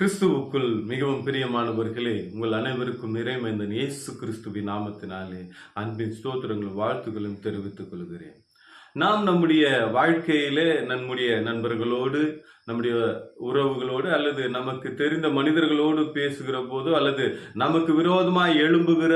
கிறிஸ்துவுக்குள் மிகவும் பிரியமானவர்களே உங்கள் அனைவருக்கும் நிறைமைந்தன் இயேசு கிறிஸ்துவின் நாமத்தினாலே அன்பின் ஸ்தோத்திரங்களும் வாழ்த்துக்களும் தெரிவித்துக் கொள்கிறேன். நாம் நம்முடைய வாழ்க்கையிலே நம்முடைய நண்பர்களோடு நம்முடைய உறவுகளோடு அல்லது நமக்கு தெரிந்த மனிதர்களோடு பேசுகிற போதோ அல்லது நமக்கு விரோதமாய் எழும்புகிற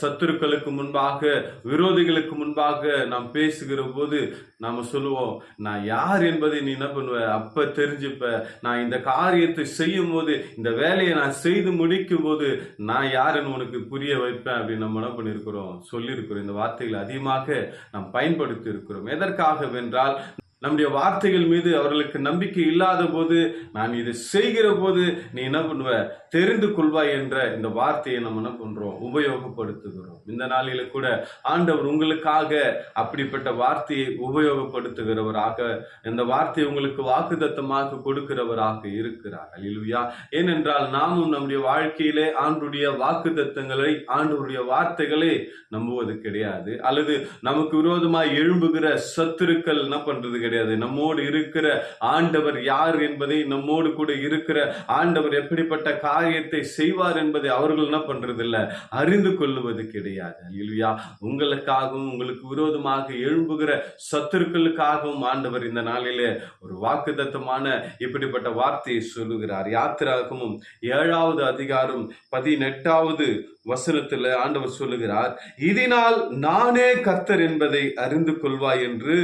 சத்துருக்களுக்கு முன்பாக விரோதிகளுக்கு முன்பாக நாம் பேசுகிற போது நாம் சொல்லுவோம் நான் யார் என்பதை நீ என்ன பண்ணுவ? அப்போ தெரிஞ்சுப்ப. நான் இந்த காரியத்தை செய்யும் போது இந்த வேலையை நான் செய்து முடிக்கும் போது நான் யாருன்னு உனக்கு புரிய வைப்பேன் அப்படின்னு நம்ம என்ன பண்ணியிருக்கிறோம்? சொல்லியிருக்கிறோம். இந்த வார்த்தைகளை அதிகமாக நாம் பயன்படுத்தி இருக்கிறோம் எதற்காகவென்றால் நம்முடைய வார்த்தைகள் மீது அவர்களுக்கு நம்பிக்கை இல்லாத போது நான் இதை செய்கிற போது நீ என்ன பண்ணுவ? தெரிந்து கொள்வாய் என்ற இந்த வார்த்தையை நம்ம என்ன பண்றோம்? உபயோகப்படுத்துகிறோம். இந்த நாளில கூட ஆண்டவர் உங்களுக்காக அப்படிப்பட்ட வார்த்தையை உபயோகப்படுத்துகிறவராக இந்த வார்த்தையை உங்களுக்கு வாக்குத்தத்தமாக கொடுக்கிறவராக இருக்கிறார். அல்லேலூயா ஏனென்றால் நாமும் நம்முடைய வாழ்க்கையிலே ஆண்டுடைய வாக்குத்தத்தங்களை ஆண்டவருடைய வார்த்தைகளை நம்புவது கிடையாது. அல்லது நமக்கு விரோதமாக எழும்புகிற சத்துருக்கள் என்ன பண்றது கிடையாது நம்மோடு இருக்கிற ஆண்டவர் யார் என்பதை நம்மோடு கூட இருக்கிற ஆண்டவர் எப்படிப்பட்ட காரியத்தை செய்வார் என்பதை அவர்கள் என்ன பண்றதில்ல? அறிந்து கொள்ளுவது கிடையாது. இல்லையா உங்களுக்காகவும் உங்களுக்கு விரோதமாக எழும்புகிற சத்துருக்களுக்காகவும் ஆண்டவர் இந்த நாளிலே ஒரு வாக்குதத்தமான இப்படிப்பட்ட வார்த்தையை சொல்லுகிறார். யாத்திராகமும் ஏழாவது அதிகாரம் பதினெட்டாவது வசனத்தில் ஆண்டவர் சொல்லுகிறார் இதனால் நானே கர்த்தர் என்பதை அறிந்து கொள்வாய் என்று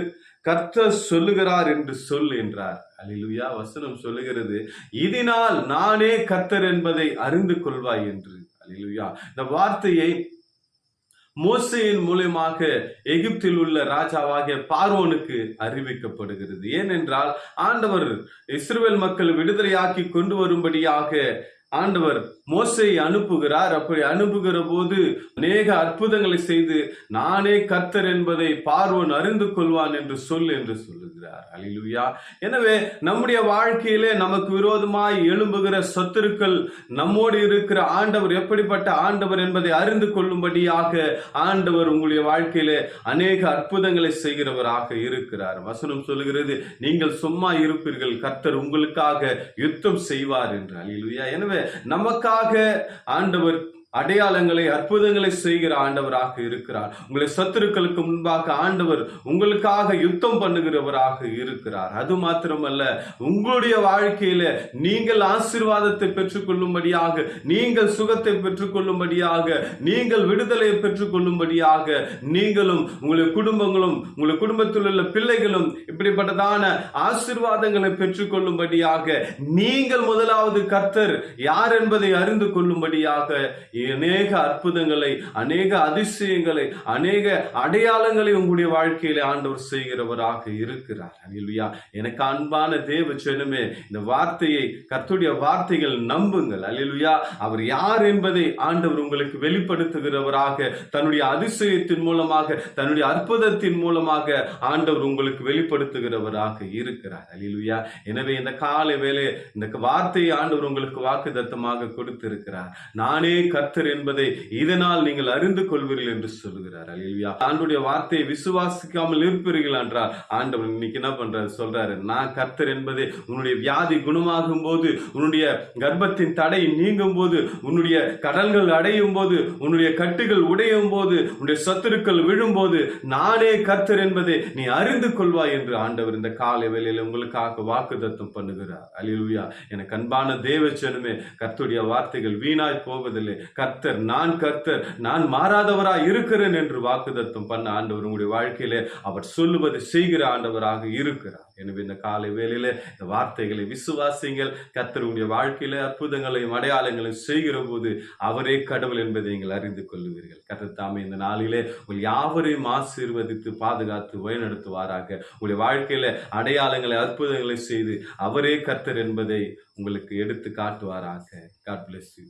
கர்த்தர் சொல்லுகிறார் என்று சொல் என்றார். அலிலுயா வசனம் சொல்லுகிறது. இதனால் நானே கர்த்தர் என்பதை அறிந்து கொள்வாய் என்று. அலிலுயா இந்த வார்த்தையை மோசையின் மூலயமாக எகிப்தில் உள்ள ராஜாவாகிய பார்வோனுக்கு அறிவிக்கப்படுகிறது. ஏனென்றால் ஆண்டவர் இஸ்ரேல் மக்கள் விடுதலையாக்கி கொண்டு வரும்படியாக ஆண்டவர் மோசையை அனுப்புகிறார். அப்படி அனுப்புகிற போது அநேக அற்புதங்களை செய்து நானே கர்த்தர் என்பதை பார்வன் அறிந்து கொள்வான் என்று சொல் என்று சொல்லு இருக்கிறார் அலிலுயா எனவே நம்முடைய வாழ்க்கையிலே நமக்கு விரோதமாய் எழும்புகிற சத்துருக்கள் நம்மோடு இருக்கிற ஆண்டவர் எப்படிப்பட்ட ஆண்டவர் என்பதை அறிந்து கொள்ளும்படியாக ஆண்டவர் உங்களுடைய வாழ்க்கையிலே அநேக அற்புதங்களை செய்கிறவராக இருக்கிறார். வசனம் சொல்லுகிறது நீங்கள் சும்மா இருப்பீர்கள் கர்த்தர் உங்களுக்காக யுத்தம் செய்வார் என்று. அலிலுயா எனவே நமக்காக ஆண்டவர் அடையாளங்களை அற்புதங்களை செய்கிற ஆண்டவராக இருக்கிறார். உங்களை சத்துருக்களுக்கு முன்பாக ஆண்டவர் உங்களுக்காக யுத்தம் பண்ணுகிறவராக இருக்கிறார். அது மாத்திரமல்ல உங்களுடைய வாழ்க்கையில நீங்கள் ஆசீர்வாதத்தை பெற்றுக்கொள்ளும்படியாக நீங்கள் சுகத்தை பெற்றுக்கொள்ளும்படியாக நீங்கள் விடுதலையை பெற்றுக்கொள்ளும்படியாக நீங்களும் உங்களுடைய குடும்பங்களும் உங்களுடைய குடும்பத்தில் உள்ள பிள்ளைகளும் இப்படிப்பட்டதான ஆசீர்வாதங்களை பெற்றுக்கொள்ளும்படியாக நீங்கள் முதலாவது கர்த்தர் யார் என்பதை அறிந்து கொள்ளும்படியாக அநேக அற்புதங்களை அநேக அதிசயங்களை அநேக அடையாளங்களை உங்களுடைய வாழ்க்கையில ஆண்டவர் செய்கிறவராக இருக்கிறார். அல்லேலூயா எனக்கு அன்பான தேவ ஜனமே இந்த வார்த்தையை கத்துடைய வார்த்தைகள் நம்புங்கள். அல்லேலூயா அவர் யார் என்பதை ஆண்டவர் உங்களுக்கு வெளிப்படுத்துகிறவராக தன்னுடைய அதிசயத்தின் மூலமாக தன்னுடைய அற்புதத்தின் மூலமாக ஆண்டவர் உங்களுக்கு வெளிப்படுத்துகிறவராக இருக்கிறார். அல்லேலூயா எனவே இந்த காலை வேலை இந்த வார்த்தையை ஆண்டவர் உங்களுக்கு வாக்குத்தத்தமாக கொடுத்திருக்கிறார். நானே கர்த்தர் என்பதை இதனால் நீங்கள் அறிந்து கொள்வீர்கள் என்று சொல்கிறார் அல்லேலூயா. ஆண்டுடைய வார்த்தையை விசுவாசிக்காமல் இருப்பீர்கள் என்றால் ஆண்டவர் இன்னைக்கு என்ன பண்றாரு? சொல்றாரு நான் கர்த்தர் என்பதை உன்னுடைய வியாதி குணமாகும் போது உன்னுடைய கர்ப்பத்தின் தடை நீங்கும் போது உன்னுடைய கடல்கள் அடையும் போது உன்னுடைய கட்டுகள் உடையும் போது உன்னுடைய சத்துருக்கள் விழும்போது நானே கர்த்தர் என்பதை நீ அறிந்து கொள்வாய் என்று ஆண்டவர் இந்த காலை வேளையில உங்களுக்காக வாக்குத்தத்தம் பண்ணுகிறார். அல்லேலூயா. எனக்கு அன்பான தேவச்சனமே கர்த்துடைய வார்த்தைகள் வீணாய் போவதில்லை. கர்த்தர் நான் கர்த்தர் நான் மாறாதவராக இருக்கிறேன் என்று வாக்குதத்தம் பண்ண ஆண்டவர் உங்களுடைய வாழ்க்கையிலே அவர் சொல்லுவது செய்கிற ஆண்டவராக இருக்கிறார். எனவே இந்த காலை வேலையில இந்த வார்த்தைகளை விசுவாசிங்கள் கர்த்தர் உங்களுடைய வாழ்க்கையில அற்புதங்களையும் அடையாளங்களையும் செய்கிற போது அவரே கடவுள் என்பதை நீங்கள் அறிந்து கொள்ளுவீர்கள். கர்த்தர் தாமே இந்த நாளிலே உங்கள் யாவரையும் ஆசீர்வதித்து பாதுகாத்து வழிநடத்துவாராக. உங்களுடைய வாழ்க்கையில அடையாளங்களை அற்புதங்களை செய்து அவரே கர்த்தர் என்பதை உங்களுக்கு எடுத்து காட்டுவாராக. God bless you